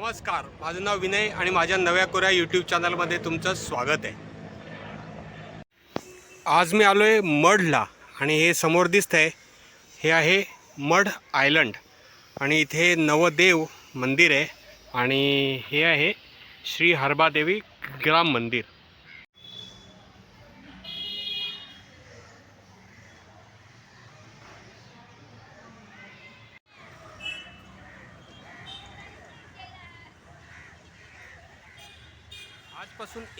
नमस्कार. माझं नाव विनय आणि माझ्या नव्या कोऱ्या यूट्यूब चॅनलमध्ये तुमचं स्वागत आहे. आज मी आलो आहे मढला आणि हे समोर दिसतं आहे हे आहे मढ आयलंड आणि इथे नवदेव मंदिर आहे आणि हे आहे श्री हरबादेवी ग्राम मंदिर.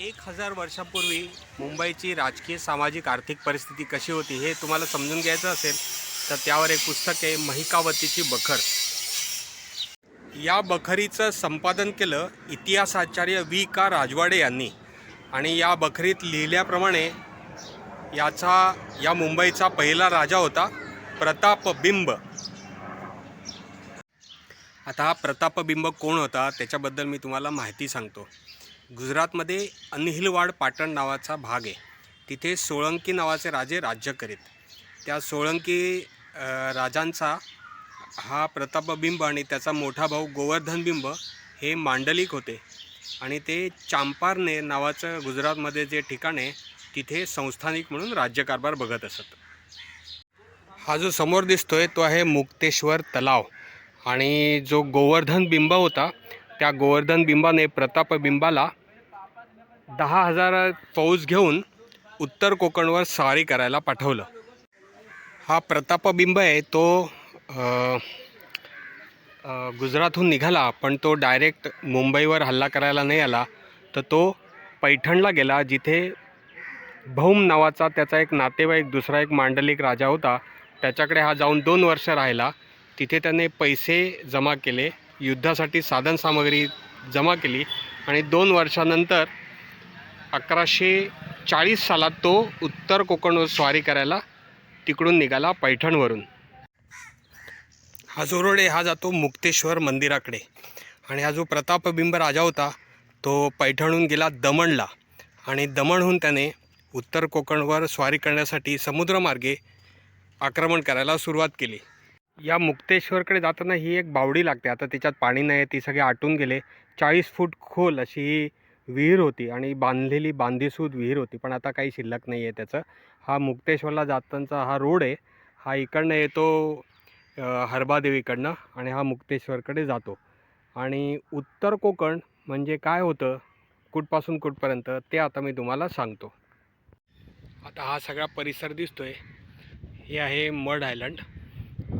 एक हजार वर्षापूर्वी मुंबईची राजकीय सामाजिक आर्थिक परिस्थिती कशी होती हे तुम्हाला समजून घ्यायचं असेल तर त्यावर एक पुस्तक आहे महिकावतीची बखर. या बखरीचं संपादन केलं इतिहासाचार्य वी का राजवाडे यांनी. आणि या बखरीत लिहिल्याप्रमाणे याचा या मुंबईचा पहिला राजा होता प्रतापबिंब आता हा प्रतापबिंब कोण होता त्याच्याबद्दल मी तुम्हाला माहिती सांगतो. गुजरातमध्ये अनहिलवाड पाटण नावाचा भाग आहे. तिथे सोळंकी नावाचे राजे राज्य करीत. त्या सोळंकी राजांचा हा प्रतापबिंब आणि त्याचा मोठा भाऊ गोवर्धनबिंब हे मांडलिक होते. आणि ते चांपारने नावाचं गुजरातमध्ये जे ठिकाण आहे तिथे संस्थानिक म्हणून राज्यकारभार बघत असत. हा जो समोर दिसतोय तो आहे मुक्तेश्वर तलाव. आणि जो गोवर्धन बिंब होता त्या गोवर्धन बिंबाने प्रतापबिंबाला दहा हजार फौज घेऊन उत्तर कोकणवर स्वारी करायला पाठवलं. हा प्रतापबिंब आहे तो गुजरातहून निघाला पण तो डायरेक्ट मुंबईवर हल्ला करायला नाही आला. तर तो पैठणला गेला जिथे भौम नावाचा त्याचा एक नातेवाईक दुसरा एक मांडलिक राजा होता. त्याच्याकडे हा जाऊन दोन वर्ष राहिला. तिथे त्याने पैसे जमा केले युद्धासाठी साधनसामग्री जमा केली आणि दोन वर्षानंतर अकराशे चाळीस सालात तो उत्तर कोकणवर स्वारी करायला तिकडून निघाला पैठणवरून. हा जो रोड आहे हा जातो मुक्तेश्वर मंदिराकडे. आणि हा जो प्रतापबिंब राजा होता तो पैठणहून गेला दमणला. आणि दमणहून त्याने उत्तर कोकणवर स्वारी करण्यासाठी समुद्रमार्गे आक्रमण करायला सुरुवात केली. या मुक्तेश्वरकडे जाताना ही एक बावडी लागते. आता त्याच्यात पाणी नाही ती सगळे आटून गेले. चाळीस फूट खोल अशी ही विहीर होती आणि बांधलेली बांधीसूद विहीर होती पण आता काही शिल्लक नाही आहे त्याचं. हा मुक्तेश्वरला जातांचा हा रोड आहे. हा इकडनं येतो हरबादेवीकडनं आणि हा मुक्तेश्वरकडे जातो. आणि उत्तर कोकण म्हणजे काय होतं? कुठपासून कुठपर्यंत? ते आता मी तुम्हाला सांगतो. आता हा सगळा परिसर दिसतो आहे हे आहे मड आयलंड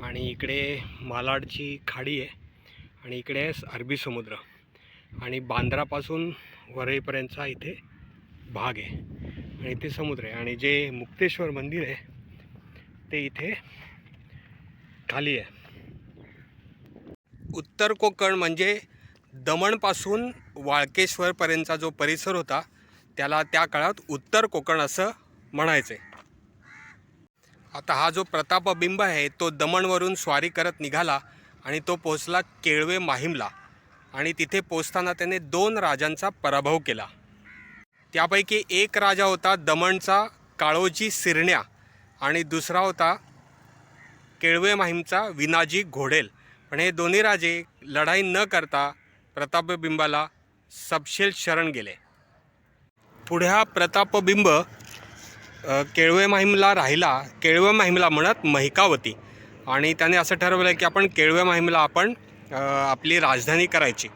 आणि इकडे मालाडची खाडी आहे आणि इकडे आहे अरबी समुद्र. आणि बांद्रापासून वरईपर्यंतचा इथे भाग आहे. आणि इथे समुद्र आहे. आणि जे मुक्तेश्वर मंदिर आहे ते इथे खाली आहे. उत्तर कोकण म्हणजे दमणपासून वाळकेश्वरपर्यंतचा जो परिसर होता त्याला त्या काळात उत्तर कोकण असं म्हणायचं. आता हा जो प्रतापबिंब आहे तो दमणवरून स्वारी करत निघाला आणि तो पोहोचला केळवे माहीमला. आणि तिथे पोचताना त्याने दोन राजांचा पराभव केला. त्यापैकी एक राजा होता दमणचा काळोजी सिरण्या आणि दुसरा होता केळवे माहीमचा विनाजी घोडेल. पण हे दोन्ही राजे लढाई न करता प्रतापबिंबाला सपशेल शरण गेले. पुढे हा प्रतापबिंब केळवे माहीमला राहिला. केळवे माहीमला म्हणत महिकावती. आणि त्याने असं ठरवलं की आपण केळवे माहीमला आपण आपली राजधानी करायची.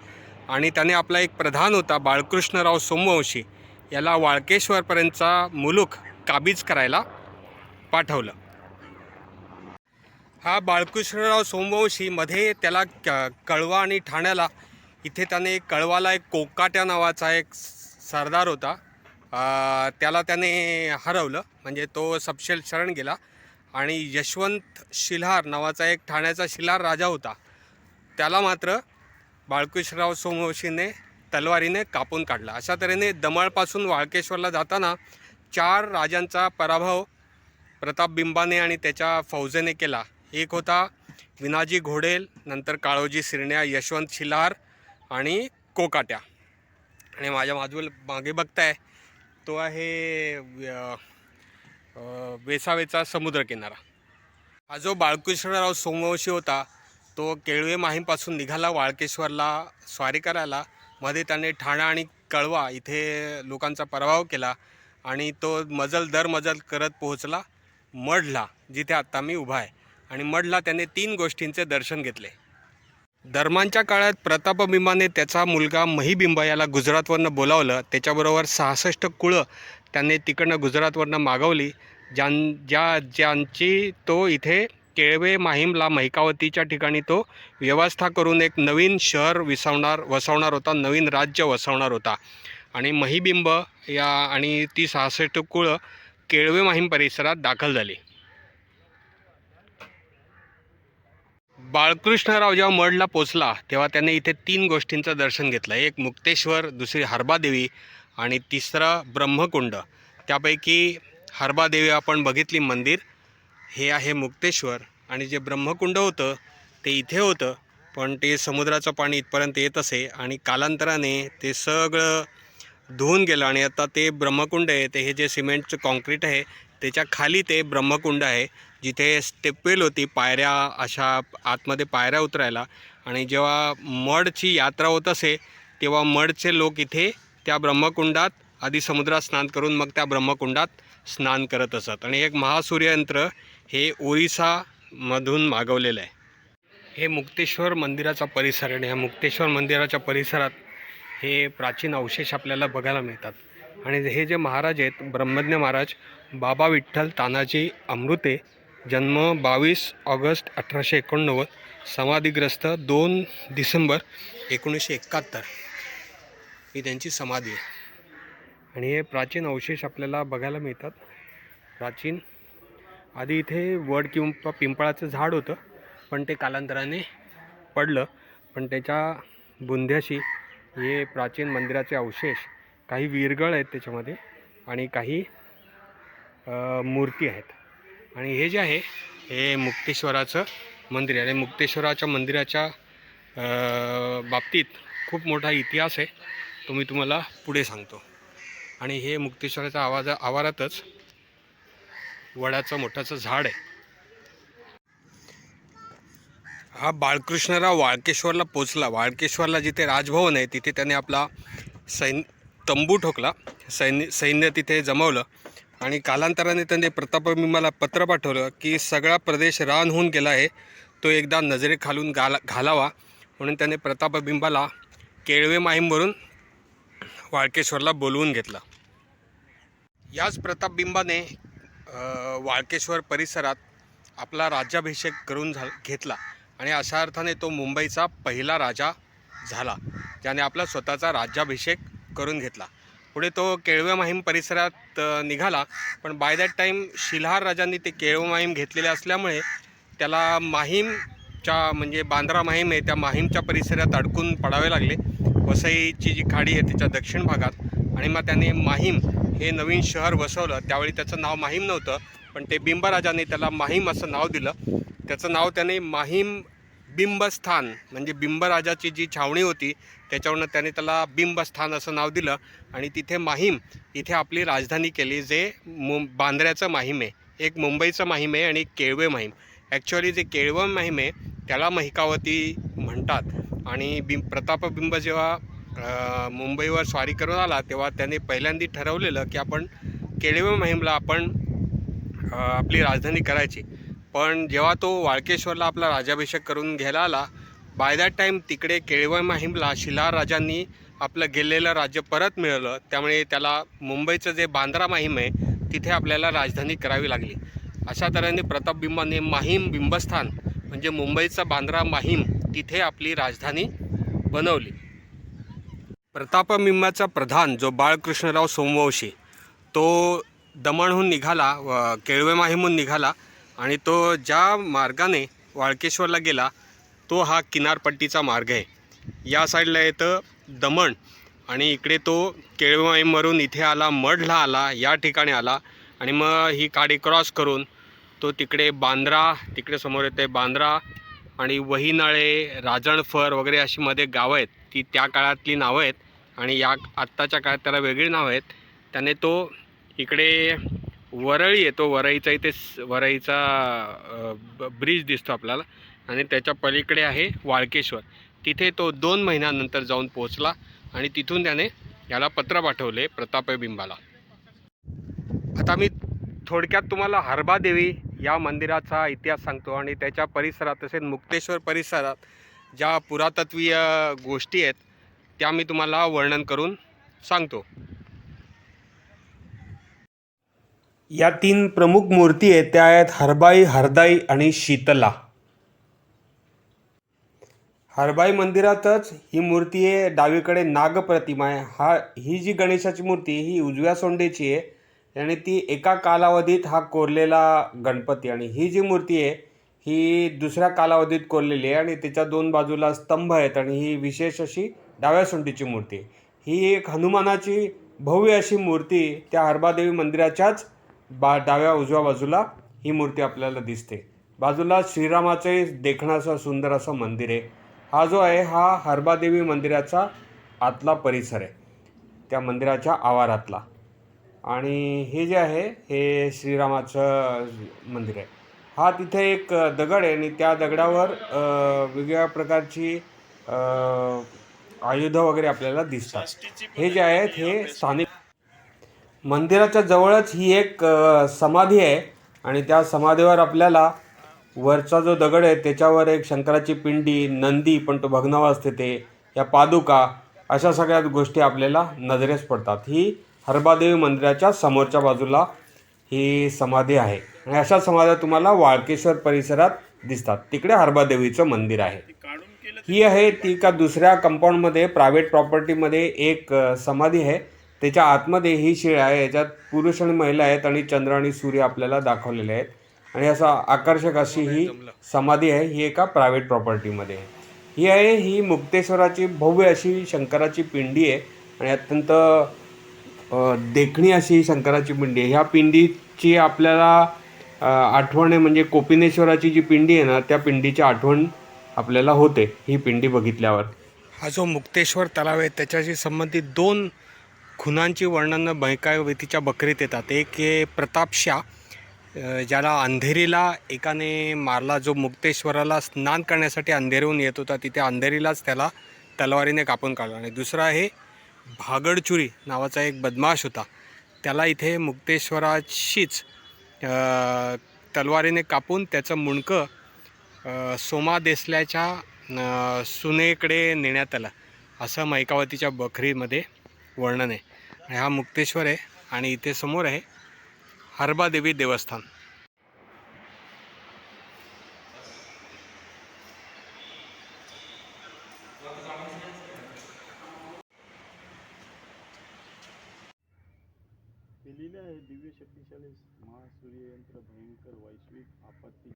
आणि त्याने आपला एक प्रधान होता बाळकृष्णराव सोमवंशी. याला वाळकेश्वरपर्यंतचा मुलूक काबीज करायला पाठवलं. हा बाळकृष्णराव सोमवंशी मध्ये त्याला क- कळवा आणि ठाण्याला इथे त्याने कळवाला एक कोकाट्या नावाचा एक सरदार होता. त्याला त्याने हरवलं म्हणजे तो सपशेल शरण गेला. आणि यशवंत शिल्हार नावाचा एक ठाण्याचा शिलार राजा होता. त्याला मात्र बाळकृष्णराव सोमवंशीने तलवारीने कापून काढला. अशा तऱ्हेने दमळपासून वाळकेश्वरला जाताना चार राजांचा पराभव प्रतापबिंबाने आणि त्याच्या फौजेने केला. एक होता विनाजी घोडेल नंतर काळोजी सिरण्या यशवंत शिलार आणि कोकाट्या. आणि माझ्या बाजूला मागे बघताय तो आहे वेसावेचा समुद्रकिनारा. हा जो बाळकृष्णराव सोमवंशी होता तो केळवे माहीमपासून निघाला वाळकेश्वरला स्वारी करायला. मध्ये त्याने ठाणा आणि कळवा इथे लोकांचा पराभव केला आणि तो मजल दर मजल करत पोहोचला. मढला जिथे आत्ता मी उभा आहे. आणि मढला त्याने तीन गोष्टींचे दर्शन घेतले. धर्मांच्या काळात प्रतापबिंबाने त्याचा मुलगा महिबिंब याला गुजरातवरनं बोलावलं. त्याच्याबरोबर सहासष्ट कुळं त्याने तिकडनं गुजरातवरनं मागवली. ज्यां ज्या ज्यांची तो इथे केळवे माहीमला महिकावतीच्या ठिकाणी तो व्यवस्था करून एक नवीन शहर विसवणार वसवणार होता नवीन राज्य वसवणार होता. आणि महिबिंब या आणि ती सहासष्ट कुळं केळवे माहीम परिसरात दाखल झाली. बाळकृष्णराव जेव्हा मडला पोचला तेव्हा त्याने इथे तीन गोष्टींचं दर्शन घेतलं. एक मुक्तेश्वर दुसरी हरबादेवी आणि तिसरं ब्रह्मकुंड. त्यापैकी हरबादेवी आपण बघितली मंदिर. हे आहे मुक्तेश्वर आणि जे ब्रह्मकुंड होतं ते इथे होतं पण ते समुद्राचं पाणी इथपर्यंत येत असे आणि कालांतराने ते सगळं धुवून गेलं आणि आता ते ब्रह्मकुंड आहे ते हे जे सिमेंटचं कॉन्क्रीट आहे त्याच्याखाली ते ब्रह्मकुंड आहे जिथे स्टेपवेल होती पायऱ्या अशा आतमध्ये पायऱ्या उतरायला. आणि जेव्हा मडची यात्रा होत असे तेव्हा मडचे लोक इथे त्या ब्रह्मकुंडात आधी समुद्रात स्नान करून मग त्या ब्रह्मकुंडात स्नान करत असत. आणि एक महासूर्ययंत्र हे ओरिसामधून मागवलेलं आहे. हे मुक्तेश्वर मंदिराचा परिसर आणि ह्या मुक्तेश्वर मंदिराच्या परिसरात हे प्राचीन अवशेष आपल्याला बघायला मिळतात. आणि हे जे महाराज आहेत ब्रह्मज्ञ महाराज बाबा विठ्ठल तानाजी अमृते जन्म बावीस ऑगस्ट अठराशे एकोणनव्वद समाधीग्रस्त दोन डिसेंबर एकोणीसशे एकाहत्तर. ही त्यांची समाधी आहे. आणि हे प्राचीन अवशेष आपल्याला बघायला मिळतात. प्राचीन आधी इथे वड किंवा पिंपळाचं झाड होतं पण ते कालांतराने पडलं. पण त्याच्या बुंध्याशी हे प्राचीन मंदिराचे अवशेष काही विरगळ आहेत त्याच्यामध्ये आणि काही मूर्ती आहेत. आणि हे जे आहे हे मुक्तेश्वराचं मंदिर आहे. आणि मुक्तेश्वराच्या मंदिराच्या बाबतीत खूप मोठा इतिहास आहे. तो मी तुम्हाला पुढे सांगतो. आणि हे मुक्तेश्वराच्या आवाजा आवारातच वडाचं मोठाचं झाड आहे. हा बाळकृष्णराव वाळकेश्वरला पोचला. वाळकेश्वरला जिथे राजभवन आहे तिथे त्याने आपला सैन तंबू ठोकला. सैन्य सैन्य तिथे जमवलं. आणि कालांतराने त्याने प्रतापबिंबाला पत्र पाठवलं की सगळा प्रदेश रान होऊन गेला आहे. तो एकदा नजरेखालून गाला घालावा. म्हणून त्याने प्रतापबिंबाला केळवे माहीमवरून वाळकेश्वरला बोलवून घेतलं. याच प्रतापबिंबाने वाळकेश्वर परिसरात आपला राज्याभिषेक करून झा घेतला. आणि अशा अर्थाने तो मुंबईचा पहिला राजा झाला ज्याने आपला स्वतःचा राज्याभिषेक करून घेतला. पुढे तो केळवे माहीम परिसरात निघाला पण बाय दॅट टाईम शिल्हार राजांनी ते केळवे माहीम घेतलेले असल्यामुळे त्याला माहीमच्या म्हणजे बांद्रा माहीम आहे त्या माहीमच्या परिसरात अडकून पडावे लागले. वसईची जी खाडी आहे त्याच्या दक्षिण भागात. आणि मग त्याने माहीम हे नवीन शहर वसवलं त्यावेळी त्याचं नाव माहीम नव्हतं पण ते बिंबराजाने त्याला माहीम असं नाव दिलं. त्याचं नाव त्याने माहीम बिंबस्थान म्हणजे बिंबराजाची जी छावणी होती त्याच्यावरनं त्याने त्याला बिंबस्थान असं नाव दिलं आणि तिथे माहीम इथे आपली राजधानी केली जे मु बांद्र्याचं माहीम आहे. एक मुंबईचं माहीम आहे आणि एक केळवे माहीम. ॲक्च्युअली जे केळवं माहीम आहे त्याला महिकावती म्हणतात. आणि बिं प्रतापबिंब जेव्हा मुंबईवर स्वारी करून आला तेव्हा त्याने पहिल्यांदा ठरवलेलं की आपण केळवे माहीमला आपण आपली राजधानी करायची. पण जेव्हा तो वाळकेश्वरला आपला राज्याभिषेक करून घ्यायला आला बाय दॅट टाईम तिकडे केळवे माहीमला शिलार राजांनी आपलं गेलेलं राज्य परत मिळवलं. त्यामुळे त्याला मुंबईचं जे बांद्रा माहीम आहे तिथे आपल्याला राजधानी करावी लागली. अशा तऱ्हेने प्रतापबिंबाने माहीम बिंबस्थान म्हणजे मुंबईचा बांद्रा माहीम तिथे आपली राजधानी बनवली. प्रतापमिंबाचा प्रधान जो बाळकृष्णराव सोमवंशी तो दमणहून निघाला व केळवे माहीमहून निघाला आणि तो ज्या मार्गाने वाळकेश्वरला गेला तो हा किनारपट्टीचा मार्ग आहे. या साईडला येतं दमण आणि इकडे तो केळवे माहीमवरून इथे आला मढला आला या ठिकाणी आला आणि मग ही काडी क्रॉस करून तो तिकडे बांद्रा तिकडे समोर येते बांद्रा आणि वहीनाळे राजणफर वगैरे अशी मध्ये गावं आहेत. ती त्या काळातली नावं आहेत. आणि या आत्ताच्या काळात त्याला वेगळी नावं आहेत. त्याने तो इकडे वरळी येतो वरईचा इथे वरळीचा वरईचा ब- ब्रिज दिसतो आपल्याला. आणि त्याच्या पलीकडे आहे वाळकेश्वर. तिथे तो दोन महिन्यानंतर जाऊन पोहोचला आणि तिथून त्याने याला पत्र पाठवले प्रतापबिंबाला. आता मी थोडक्यात तुम्हाला हरबादेवी या मंदिराचा इतिहास सांगतो आणि त्याच्या परिसरात तसेच मुक्तेश्वर परिसरात ज्या पुरातत्वीय गोष्टी आहेत त्या मी तुम्हाला वर्णन करून सांगतो. या तीन प्रमुख मूर्ती आहेत त्या आहेत हरबाई हरदाई आणि शीतला. हरबाई मंदिरातच ही मूर्ती आहे डावीकडे नाग प्रतिमा आहे. हा ही जी गणेशाची मूर्ती ही उजव्या सोंडेची आहे. आणि ती एका कालावधीत हा कोरलेला गणपती आणि ही जी मूर्ती आहे ही दुसऱ्या कालावधीत कोरलेली आहे आणि त्याच्या दोन बाजूला स्तंभ आहेत आणि ही विशेष अशी डाव्या सोंडीची मूर्ती ही एक हनुमानाची भव्य अशी मूर्ती त्या हरबादेवी मंदिराच्याच बा डाव्या उजव्या बाजूला ही मूर्ती आपल्याला दिसते. बाजूला श्रीरामाचे देखणं असं सुंदर असं मंदिर आहे. हा जो आहे हा हरबादेवी मंदिराचा आतला परिसर आहे. त्या मंदिराच्या आवारातला. आणि हे जे आहे हे श्रीरामाचं मंदिर आहे. हा तिथे एक दगड आहे आणि त्या दगडावर वेगवेगळ्या प्रकारची आयुधं वगैरे आपल्याला दिसतात. हे जे आहेत हे स्थानिक मंदिराच्या जवळच ही एक समाधी आहे आणि त्या समाधीवर आपल्याला वरचा जो दगड आहे त्याच्यावर एक शंकराची पिंडी नंदी पण तो भग्नावा असते ते या पादुका अशा सगळ्या गोष्टी आपल्याला नजरेस पडतात. ही हरबादेवी मंदिराच्या समोरच्या बाजूला ही समाधी आहे. आणि अशा समाध्या तुम्हाला वाळकेश्वर परिसरात दिसतात. तिकडे हरबादेवीचं मंदिर आहे. ही आहे ती का दुसऱ्या कंपाऊंडमध्ये प्रायव्हेट प्रॉपर्टीमध्ये एक समाधी आहे. त्याच्या आतमध्ये ही शिळ आहे. याच्यात पुरुष आणि महिला आहेत आणि चंद्र आणि सूर्य आपल्याला दाखवलेले आहेत. आणि असा आकर्षक अशी ही समाधी आहे. ही एका प्रायव्हेट प्रॉपर्टीमध्ये आहे. ही आहे ही मुक्तेश्वराची भव्य अशी शंकराची पिंडी आहे. आणि अत्यंत देखणी अशी शंकराची पिंडी आहे. ह्या पिंडीची आपल्याला आठवण आहे म्हणजे कोपिनेश्वराची जी पिंडी आहे ना त्या पिंडीची आठवण आपल्याला होते ही पिंडी बघितल्यावर. हा जो मुक्तेश्वर तलाव आहे त्याच्याशी संबंधित दोन खुनांची वर्णनं बैकावतीच्या बकरीत येतात. एक हे प्रतापशा ज्याला अंधेरीला एकाने मारला जो मुक्तेश्वराला स्नान करण्यासाठी अंधेरीहून येत होता तिथे अंधेरीलाच त्याला तलवारीने कापून काढला. आणि दुसरा आहे भागडचुरी नावाचा एक बदमाश होता. त्याला इथे मुक्तेश्वराशीच तलवारीने कापून त्याचं मुंडकं सोमा देसल्याच्या सुनेकडे नेण्यात आलं. असं मैकावतीच्या बखरीमध्ये वर्णन आहे. हा मुक्तेश्वर आहे आणि इथे समोर आहे हरबादेवी देवस्थान. केलेले आहे दिव्य शक्तिशाली महासूर्ययंत्र भयंकर वैश्विक आपत्ती.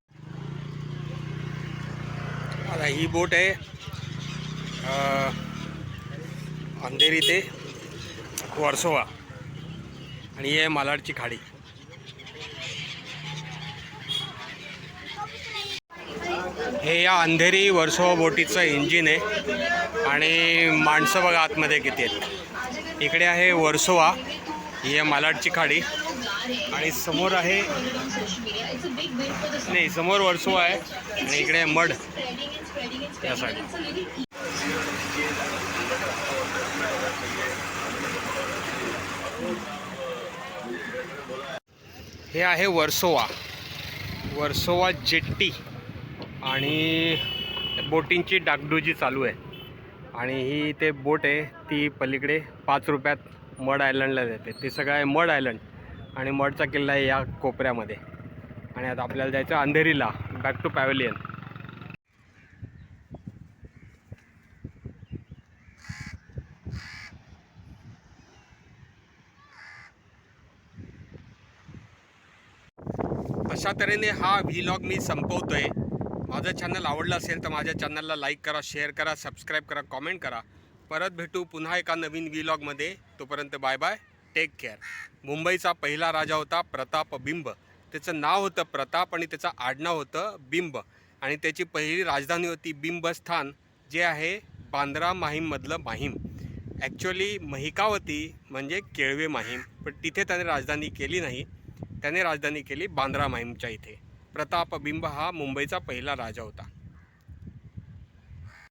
आता ही बोट आहे अंधेरी ते वर्सोवा. आणि ही आहे मालाडची खाडी. हे या अंधेरी वर्सोवा बोटीचं इंजिन आहे. आणि माणसं बघा आतमध्ये किती आहेत. इकडे आहे वर्सोवा. ही आहे मालाडची खाडी. आणि समोर आहे नाही समोर वर्सोवा आहे. आणि इकडे मड. या साईड हे आहे वर्सोवा. वर्सोवा जेट्टी. आणि बोटिंगची डागडुजी चालू आहे. आणि ही ते बोट आहे ती पलीकडे पाच रुपयात मड आयलंडला जाते. ते सगळं आहे मड आयलंड आणि मडचा किल्ला आहे या कोपऱ्यामध्ये. आणि आता आपल्याला जायचं अंधेरीला बॅक टू पॅव्हलियन अशा तऱ्हेने हा व्हिलॉग मी संपवतोय. माझं चॅनल आवडलं असेल तर माझ्या चॅनलला लाईक करा शेअर करा सबस्क्राईब करा कॉमेंट करा. परत भेटू पुन्हा एका नवीन व्हिलॉगमध्ये तोपर्यंत बाय बाय टेक केअर मुंबईचा पहिला राजा होता प्रताप बिंब. त्याचं नाव होतं प्रताप आणि त्याचं आडनाव होतं बिंब. आणि त्याची पहिली राजधानी होती बिंबस्थान जे आहे बांद्रा माहीममधलं माहीम. ॲक्च्युली महिकावती म्हणजे केळवे माहीम. पण तिथे त्याने राजधानी केली नाही. त्याने राजधानी केली बांद्रा माहीमच्या इथे. प्रताप बिंब हा मुंबईचा पहिला राजा होता.